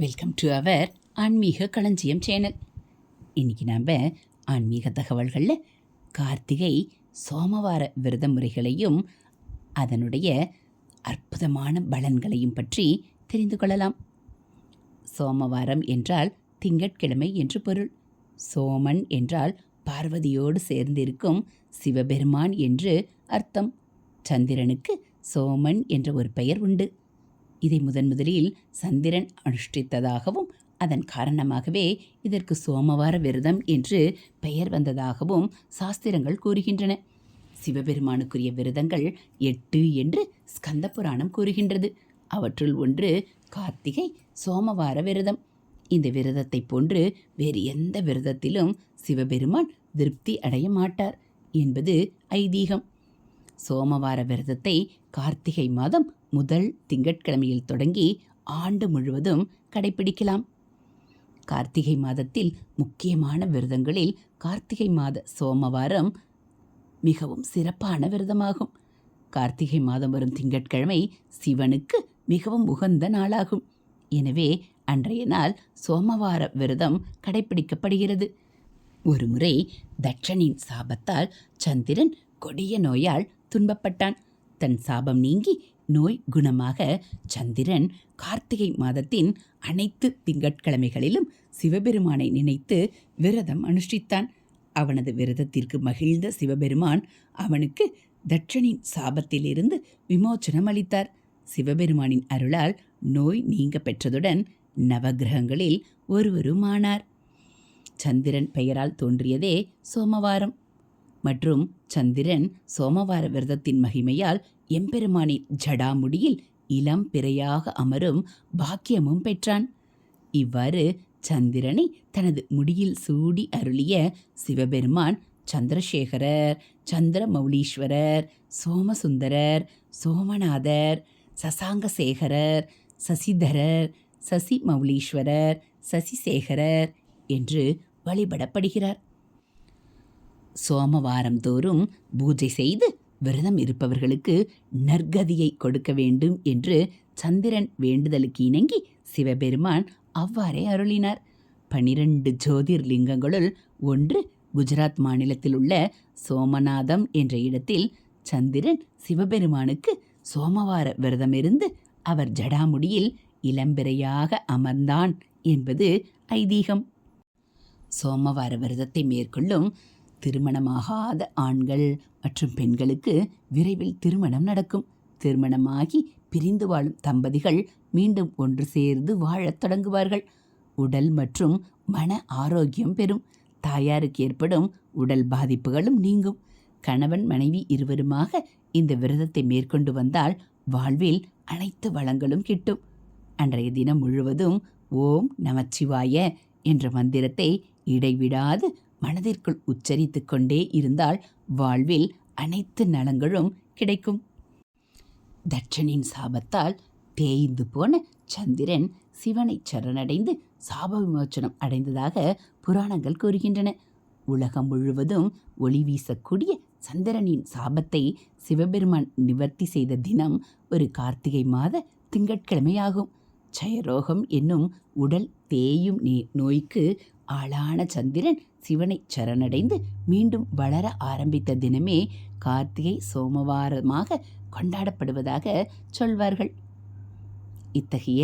Welcome to our ஆன்மீக களஞ்சியம் channel இன்றைக்கி நாம் ஆன்மீக தகவல்களில் கார்த்திகை சோமவார விரத முறைகளையும் அதனுடைய அற்புதமான பலன்களையும் பற்றி தெரிந்து கொள்ளலாம். சோமவாரம் என்றால் திங்கட்கிழமை என்று பொருள். சோமன் என்றால் பார்வதியோடு சேர்ந்திருக்கும் சிவபெருமான் என்று அர்த்தம். சந்திரனுக்கு சோமன் என்ற ஒரு பெயர் உண்டு. இதை முதன் முதலில் சந்திரன் அனுஷ்டித்ததாகவும் அதன் காரணமாகவே இதற்கு சோமவார விரதம் என்று பெயர் வந்ததாகவும் சாஸ்திரங்கள் கூறுகின்றன. சிவபெருமானுக்குரிய விரதங்கள் எட்டு என்று ஸ்கந்த புராணம் கூறுகின்றது. அவற்றுள் ஒன்று கார்த்திகை சோமவார விரதம். இந்த விரதத்தை போன்று வேறு எந்த விரதத்திலும் சிவபெருமான் திருப்தி அடைய மாட்டார் என்பது ஐதீகம். சோமவார விரதத்தை கார்த்திகை மாதம் முதல் திங்கட்கிழமையில் தொடங்கி ஆண்டு முழுவதும் கடைபிடிக்கலாம் கார்த்திகை மாதத்தில் முக்கியமான விரதங்களில் கார்த்திகை மாத சோமவாரம் மிகவும் சிறப்பான விரதமாகும். கார்த்திகை மாதம் வரும் திங்கட்கிழமை சிவனுக்கு மிகவும் உகந்த நாளாகும். எனவே அன்றைய நாள் சோமவார விரதம் கடைபிடிக்கப்படுகிறது ஒருமுறை தட்சனின் சாபத்தால் சந்திரன் கொடிய நோயால் துன்பப்பட்டான். தன் சாபம் நீங்கி நோய் குணமாக சந்திரன் கார்த்திகை மாதத்தின் அனைத்து திங்கட்கிழமைகளிலும் சிவபெருமானை நினைத்து விரதம் அனுஷ்டித்தான். அவனது விரதத்திற்கு மகிழ்ந்த சிவபெருமான் அவனுக்கு தட்சனின் சாபத்திலிருந்து விமோச்சனம் அளித்தார். சிவபெருமானின் அருளால் நோய் நீங்க பெற்றதுடன் நவகிரகங்களில் ஒருவருமானார். சந்திரன் பெயரால் தோன்றியதே சோமவாரம். மற்றும் சந்திரன் சோமவார விரதத்தின் மகிமையால் எம்பெருமானின் ஜடாமுடியில் இளம் பிறையாக அமரும் பாக்கியமும் பெற்றான். இவ்வாறு சந்திரனை தனது முடியில் சூடி அருளிய சிவபெருமான் சந்திரசேகரர் சந்திரமௌலீஸ்வரர் சோமசுந்தரர் சோமநாதர் சசாங்கசேகரர் சசிதரர் சசி மௌலீஸ்வரர் சசிசேகரர் என்று வழிபடப்படுகிறார். சோமவாரம் தோறும் பூஜை செய்து விரதம் இருப்பவர்களுக்கு நற்கதியை கொடுக்க வேண்டும் என்று சந்திரன் வேண்டுதலுக்கு இணங்கி சிவபெருமான் அவ்வாறே அருளினார். பனிரெண்டு ஜோதிர்லிங்கங்களுள் ஒன்று குஜராத் மாநிலத்தில் உள்ள சோமநாதம் என்ற இடத்தில் சந்திரன் சிவபெருமானுக்கு சோமவார விரதமிருந்து அவர் ஜடாமுடியில் இளம்பிறையாக அமர்ந்தான் என்பது ஐதீகம். சோமவார விரதத்தை மேற்கொள்ளும் திருமணமாகாத ஆண்கள் மற்றும் பெண்களுக்கு விரைவில் திருமணம் நடக்கும். திருமணமாகி பிரிந்து வாழும் தம்பதிகள் மீண்டும் ஒன்று சேர்ந்து வாழத் தொடங்குவார்கள். உடல் மற்றும் மன ஆரோக்கியம் பெறும். தாயாருக்கு ஏற்படும் உடல் பாதிப்புகளும் நீங்கும். கணவன் மனைவி இருவருமாக இந்த விரதத்தை மேற்கொண்டு வந்தால் வாழ்வில் அனைத்து வளங்களும் கிட்டும். அன்றைய தினம் முழுவதும் ஓம் நமச்சிவாய என்ற மந்திரத்தை இடைவிடாது மனதிற்குள் உச்சரித்து கொண்டே இருந்தால் வாழ்வில் அனைத்து நலங்களும் கிடைக்கும். தட்சனின் சாபத்தால் தேய்ந்து போன சந்திரன் சிவனை சரணடைந்து சாப விமோச்சனம் அடைந்ததாக புராணங்கள் கூறுகின்றன. உலகம் முழுவதும் ஒளி வீசக்கூடிய சந்திரனின் சாபத்தை சிவபெருமான் நிவர்த்தி செய்த தினம் ஒரு கார்த்திகை மாத திங்கட்கிழமையாகும். ஜெயரோகம் என்னும் உடல் தேயும் நோய்க்கு ஆளான சந்திரன் சிவனை சரணடைந்து மீண்டும் வளர ஆரம்பித்த தினமே கார்த்திகை சோமவாரமாக கொண்டாடப்படுவதாக சொல்வார்கள். இத்தகைய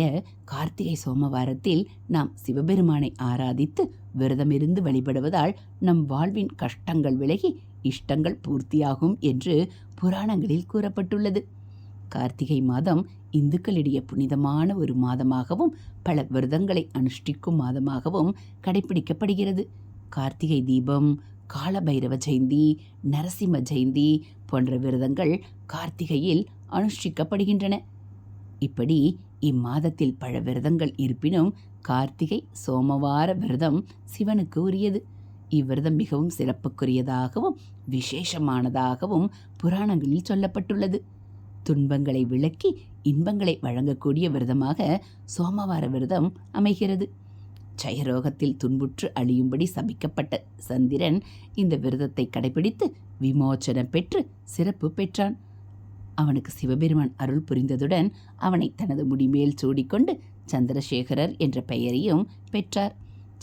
கார்த்திகை சோமவாரத்தில் நாம் சிவபெருமானை ஆராதித்து விரதமிருந்து வழிபடுவதால் நம் வாழ்வின் கஷ்டங்கள் விலகி இஷ்டங்கள் பூர்த்தியாகும் என்று புராணங்களில் கூறப்பட்டுள்ளது. கார்த்திகை மாதம் இந்துக்களிடையே புனிதமான ஒரு மாதமாகவும் பல விரதங்களை அனுஷ்டிக்கும் மாதமாகவும் கடைபிடிக்கப்படுகிறது கார்த்திகை தீபம் காலபைரவ ஜெயந்தி நரசிம்ம ஜெயந்தி போன்ற விரதங்கள் கார்த்திகையில் அனுஷ்டிக்கப்படுகின்றன. இப்படி இம்மாதத்தில் பல விரதங்கள் இருப்பினும் கார்த்திகை சோமவார விரதம் சிவனுக்கு உரியது. இவ்விரதம் மிகவும் சிறப்புக்குரியதாகவும் விசேஷமானதாகவும் புராணங்களில் சொல்லப்பட்டுள்ளது. துன்பங்களை விளக்கி இன்பங்களை வழங்கக்கூடிய விரதமாக சோமவார விரதம் அமைகிறது. ஜெயரோகத்தில் துன்புற்று அழியும்படி சபிக்கப்பட்ட சந்திரன் இந்த விரதத்தை கடைபிடித்து விமோச்சனம் பெற்று சிறப்பு பெற்றான். அவனுக்கு சிவபெருமான் அருள் புரிந்ததுடன் அவனை தனது முடிமேல் சூடிக்கொண்டு சந்திரசேகரர் என்ற பெயரையும் பெற்றார்.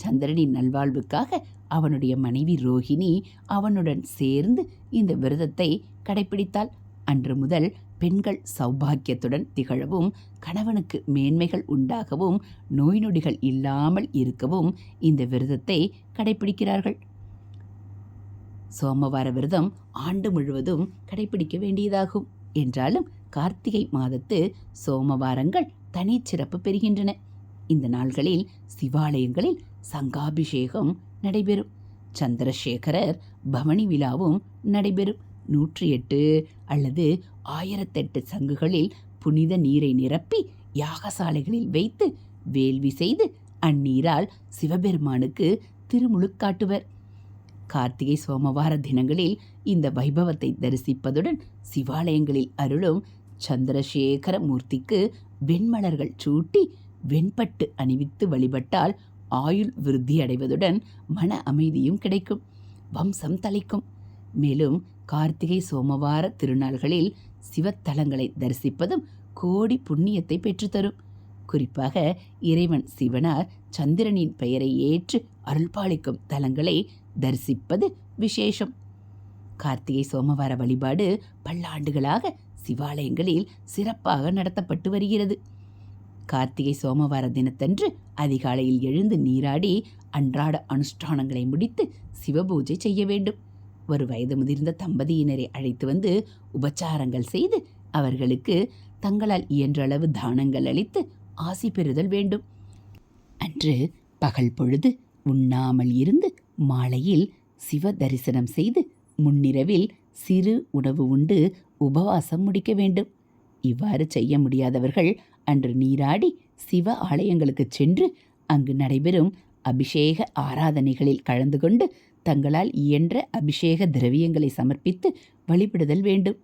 சந்திரனின் நல்வாழ்வுக்காக அவனுடைய மனைவி ரோஹிணி அவனுடன் சேர்ந்து இந்த விரதத்தை கடைபிடித்தாள். அன்று முதல் பெண்கள் சௌபாக்கியத்துடன் திகழவும் கணவனுக்கு மேன்மைகள் உண்டாகவும் நோய் நொடிகள் இல்லாமல் இருக்கவும் இந்த விரதத்தை கடைபிடிக்கிறார்கள் சோமவார விரதம் ஆண்டு முழுவதும் கடைபிடிக்க வேண்டியதாகும். என்றாலும் கார்த்திகை மாதத்து சோமவாரங்கள் தனிச்சிறப்பு பெறுகின்றன. இந்த நாள்களில் சிவாலயங்களில் சங்காபிஷேகம் நடைபெறும். சந்திரசேகரர் பவனி விழாவும் நடைபெறும். நூற்றி எட்டு அல்லது ஆயிரத்தெட்டு சங்குகளில் புனித நீரை நிரப்பி யாகசாலைகளில் வைத்து வேள்வி செய்து அந்நீரால் சிவபெருமானுக்கு திருமுழுக்காட்டுவர் கார்த்திகை சோமவார தினங்களில் இந்த வைபவத்தை தரிசிப்பதுடன் சிவாலயங்களில் அருளும் சந்திரசேகர மூர்த்திக்கு வெண்மலர்கள் சூட்டி வெண்பட்டு அணிவித்து வழிபட்டால் ஆயுள் விருத்தி அடைவதுடன் மன அமைதியும் கிடைக்கும். வம்சம் தலைக்கும் மேலும் கார்த்திகை சோமவார திருநாள்களில் சிவத்தலங்களை தரிசிப்பதும் கோடி புண்ணியத்தை பெற்றுத்தரும். குறிப்பாக இறைவன் சிவனார் சந்திரனின் பெயரை ஏற்று அருள்பாலிக்கும் தலங்களை தரிசிப்பது விசேஷம். கார்த்திகை சோமவார வழிபாடு பல்லாண்டுகளாக சிவாலயங்களில் சிறப்பாக நடத்தப்பட்டு வருகிறது. கார்த்திகை சோமவார தினத்தன்று அதிகாலையில் எழுந்து நீராடி அன்றாட அனுஷ்டானங்களை முடித்து சிவபூஜை செய்ய வேண்டும். ஒரு வயது முதிர்ந்த தம்பதியினரை அழைத்து வந்து உபச்சாரங்கள் செய்து அவர்களுக்கு தங்களால் இயன்றளவு தானங்கள் அளித்து ஆசி பெறுதல் வேண்டும். அன்று பகல் பொழுது உண்ணாமல் இருந்து மாலையில் சிவ தரிசனம் செய்து முன்னிரவில் சிறு உணவு உண்டு உபவாசம் முடிக்க வேண்டும். இவ்வாறு செய்ய முடியாதவர்கள் அன்று நீராடி சிவ ஆலயங்களுக்கு சென்று அங்கு நடைபெறும் அபிஷேக ஆராதனைகளில் கலந்து கொண்டு தங்களால் இயன்ற அபிஷேக திரவியங்களை சமர்ப்பித்து வழிபடுதல் வேண்டும்.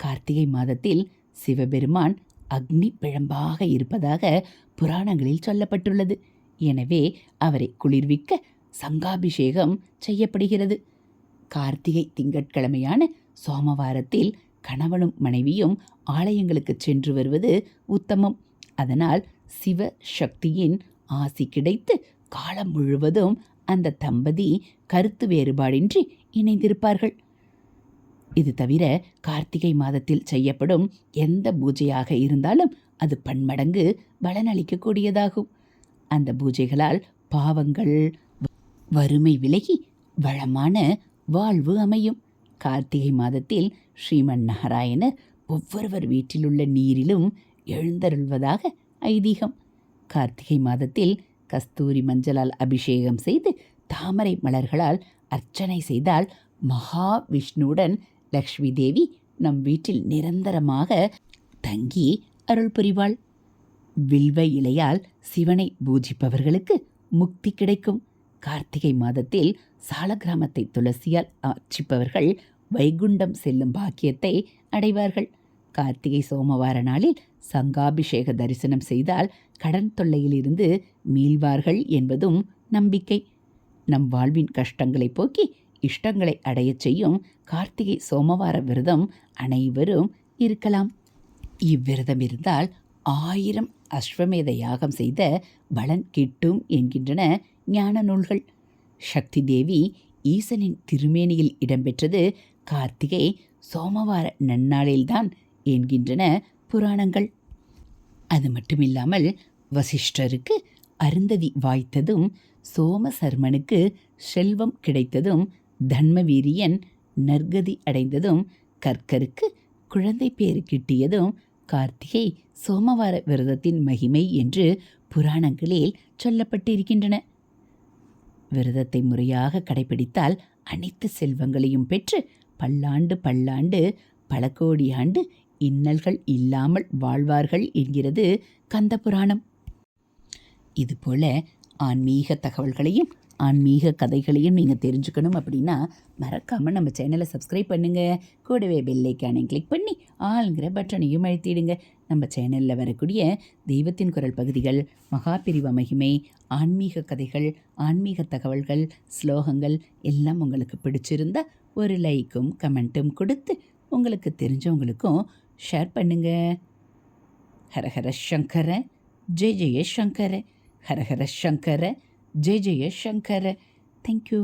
கார்த்திகை மாதத்தில் சிவபெருமான் அக்னி பிழம்பாக இருப்பதாக புராணங்களில் சொல்லப்பட்டுள்ளது. எனவே அவரை குளிர்விக்க சங்காபிஷேகம் செய்யப்படுகிறது. கார்த்திகை திங்கட்கிழமையான சோமவாரத்தில் கணவனும் மனைவியும் ஆலயங்களுக்கு சென்று வருவது உத்தமம். அதனால் சிவ சக்தியின் ஆசி கிடைத்து காலம் முழுவதும் அந்த தம்பதி கருத்து வேறுபாடின்றி இணைந்திருப்பார்கள். இது தவிர கார்த்திகை மாதத்தில் செய்யப்படும் எந்த பூஜையாக இருந்தாலும் அது பன்மடங்கு பலனளிக்கக்கூடியதாகும். அந்த பூஜைகளால் பாவங்கள் வறுமை விலகி வளமான வாழ்வு அமையும். கார்த்திகை மாதத்தில் ஸ்ரீமன் நாராயணர் ஒவ்வொருவர் வீட்டிலுள்ள நீரிலும் எழுந்தருள்வதாக ஐதீகம். கார்த்திகை மாதத்தில் கஸ்தூரி மஞ்சளால் அபிஷேகம் செய்து தாமரை மலர்களால் அர்ச்சனை செய்தால் மகாவிஷ்ணுவுடன் லக்ஷ்மி தேவி நம் வீட்டில் நிரந்தரமாக தங்கி அருள் புரிவாள். வில்வ இலையால் சிவனை பூஜிப்பவர்களுக்கு முக்தி கிடைக்கும். கார்த்திகை மாதத்தில் சாலகிராமத்தை துளசியால் அர்ச்சிப்பவர்கள் வைகுண்டம் செல்லும் பாக்கியத்தை அடைவார்கள். கார்த்திகை சோமவார நாளில் சங்காபிஷேக தரிசனம் செய்தால் கடன் தொல்லையிலிருந்து மீள்வார்கள் என்பதும் நம்பிக்கை. நம் வாழ்வின் கஷ்டங்களை போக்கி இஷ்டங்களை அடையச் செய்யும் கார்த்திகை சோமவார விரதம் அனைவரும் இருக்கலாம். இவ்விரதம் இருந்தால் ஆயிரம் அஸ்வமேத யாகம் செய்த பலன் கிட்டும் என்கின்றன ஞான நூல்கள். சக்தி தேவி ஈசனின் திருமேனியில் இடம்பெற்றது கார்த்திகை சோமவார நன்னாளில்தான் என்கின்றன புராணங்கள். அது மட்டுமில்லாமல் வசிஷ்டருக்கு அருந்ததி வாய்த்ததும் சோமசர்மனுக்கு செல்வம் கிடைத்ததும் தன்மவீரியன் நற்கதி அடைந்ததும் கற்கருக்கு குழந்தை பேறு கிட்டியதும் கார்த்திகை சோமவார விரதத்தின் மகிமை என்று புராணங்களில் சொல்லப்பட்டிருக்கின்றன. விரதத்தை முறையாக கடைபிடித்தால் அனைத்து செல்வங்களையும் பெற்று பல்லாண்டு பல்லாண்டு பல கோடி ஆண்டு இன்னல்கள் இல்லாமல் வாழ்வார்கள் என்கிறது கந்த புராணம் ஆன்மீக தகவல்களையும் ஆன்மீக கதைகளையும் நீங்கள் தெரிஞ்சுக்கணும் அப்படின்னா மறக்காமல் நம்ம சேனலை சப்ஸ்கிரைப் பண்ணுங்கள் கூடவே பெல்லைக்கானையும் கிளிக் பண்ணி ஆளுங்கிற பட்டனையும் அழுத்திடுங்க. நம்ம சேனலில் வரக்கூடிய தெய்வத்தின் குரல் பகுதிகள் மகாபிரிவ மகிமை ஆன்மீக கதைகள் ஆன்மீக தகவல்கள் ஸ்லோகங்கள் எல்லாம் உங்களுக்கு பிடிச்சிருந்தா ஒரு லைக்கும் கமெண்ட்டும் கொடுத்து உங்களுக்கு தெரிஞ்சவங்களுக்கும் ஷேர் பண்ணுங்க. ஹரஹர சங்கர ஜெய ஜெய சங்கர ஹரஹர சங்கர ஜெய ஜெய சங்கர. தேங்க்யூ